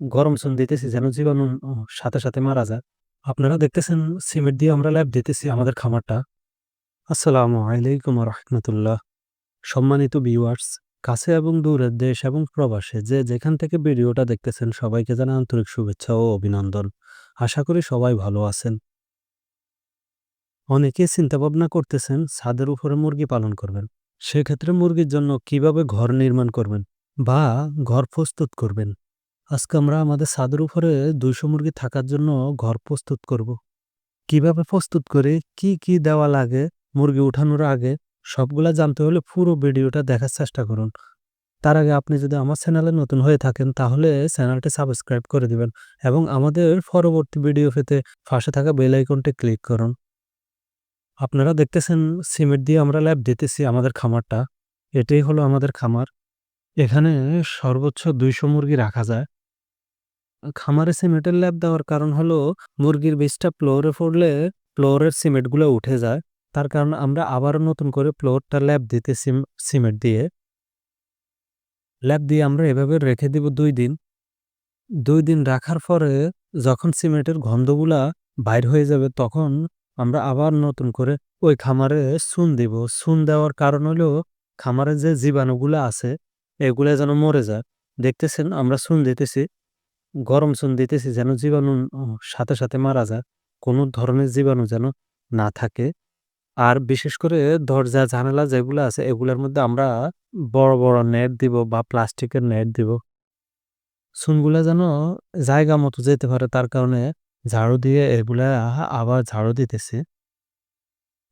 গরম চুন দিতেছি যেন জীবাণু সাথে, সাথে মারা যায়। আপনারা দেখতেছেন সিমেন্ট দিয়ে আমরা ল্যাপ দিতেছি আমাদের খামারটা। আসসালামু আলাইকুম রাহমাতুল্লাহ। সম্মানিত ভিউয়ার্স, কাছে এবং দূরের দেশ এবং প্রবাসে যে যেখান থেকে ভিডিওটা দেখতেছেন সবাইকে জানাই আন্তরিক শুভেচ্ছা ও অভিনন্দন। আশা করি সবাই ভালো আছেন। অনেকেই চিন্তাভাবনা করতেছেন ছাদের উপরে মুরগি পালন করবেন। সেক্ষেত্রে মুরগির জন্য কীভাবে ঘর নির্মাণ করবেন বা ঘর প্রস্তুত করবেন। আজকে আমরা আমাদের ছাদের উপরে ২০০ মুরগি থাকার জন্য ঘর প্রস্তুত করব। কীভাবে প্রস্তুত করে কি, কি দেওয়া লাগে মুরগি উঠানোর আগে সবগুলা জানতে হলে পুরো ভিডিওটা দেখার চেষ্টা করুন। তার আগে আপনি যদি আমার চ্যানেলে নতুন হয়ে থাকেন তাহলে চ্যানেলটি সাবস্ক্রাইব করে দিবেন এবং আমাদের পরবর্তী ভিডিও পেতে পাশে থাকা বেল আইকনটি ক্লিক করুন। আপনারা দেখতেছেন সিমেন্ট দিয়ে আমরা ল্যাব দিতেছি আমাদের খামারটা। এটাই হলো আমাদের খামার। এখানে সর্বোচ্চ ২০০ মুরগি রাখা যায়। খামারে সিমেন্টের ল্যাপ দেওয়ার কারণ হলো, মুরগির বীজটা ফ্লোরে পড়লে ফ্লোরের সিমেন্টগুলো উঠে যায়। তার কারণ আমরা আবারও নতুন করে ফ্লোরটা ল্যাপ দিতেছি সিমেন্ট দিয়ে। ল্যাপ দিয়ে আমরা এভাবে রেখে দিব দুই দিন। দুই দিন রাখার পরে যখন সিমেন্টের গন্ধগুলা বাইর হয়ে যাবে, তখন আমরা আবার নতুন করে ওই খামারে চুন দিব। চুন দেওয়ার কারণ হলো, খামারে যে জীবাণুগুলা আছে, এগুলা যেন মরে যায়। দেখতেছেন, আমরা চুন দিতেছি। গরম চুন দিতেছি যেন জীবাণু সাথে, সাথে মারা যায়। কোনো ধরনের জীবাণু যেন না থাকে। আর বিশেষ করে দরজা জানালা যেগুলা আছে এগুলার মধ্যে আমরা বড়, বড় নেট দিব বা প্লাস্টিকের নেট দিব। চুনগুলা যেন জায়গা মতো যেতে পারে তার কারণে ঝাড়ু দিয়ে এগুলা আবার ঝাড়ু দিতেছি।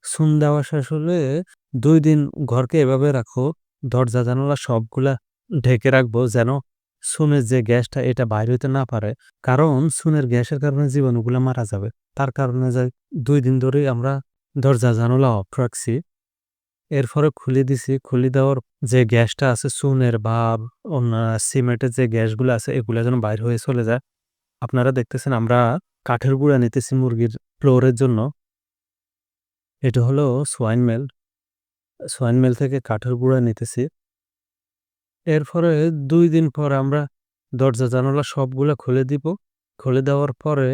চুন দেওয়া শেষ হলে ২ দিন ঘরকে এভাবে রাখো, দরজা জানালা সবগুলা ঢেকে রাখব যেন চুনের যে গ্যাসটা এটা বাইর হইতে না পারে। কারণ সুনের গ্যাসের কারণে জীবাণুগুলা মারা যাবে। তার কারণে যে দুই দিন ধরেই আমরা দরজা, জানালা অফ রাখছি। এরপরে খুলে দিছি। খুলে দেওয়ার যে গ্যাসটা আছে চুনের বা অন্য সিমেন্টের যে গ্যাসগুলা আছে, এগুলা যেন বাইর হয়ে চলে যায়। আপনারা দেখতেছেন আমরা কাঠের গুঁড়া নিতেছি মুরগির ফ্লোরের জন্য। এটা হলো সোয়াইন মেল। সোয়াইন মেল থেকে কাঠের গুঁড়া নিতেছি। এরপরে দুই দিন পর আমরা দরজা জানালা সবগুলা খুলে দিব। খুলে দেওয়ার পরে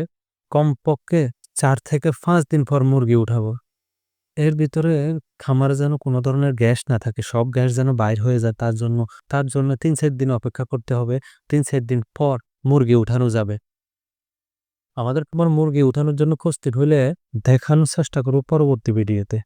কমপক্ষে চার থেকে পাঁচ দিন পর মুরগি উঠাবো। এর ভিতরে খামারে যেন কোনো ধরনের গ্যাস না থাকে। সব গ্যাস যেন বাইর হয়ে যায়, তার জন্য তার জন্য ৩-৪ দিন অপেক্ষা করতে হবে। ৩-৪ দিন পর মুরগি উঠানো যাবে। আমাদের তোমার মুরগি উঠানোর জন্য প্রস্তুত হইলে দেখানোর চেষ্টা করব পরবর্তী ভিডিওতে।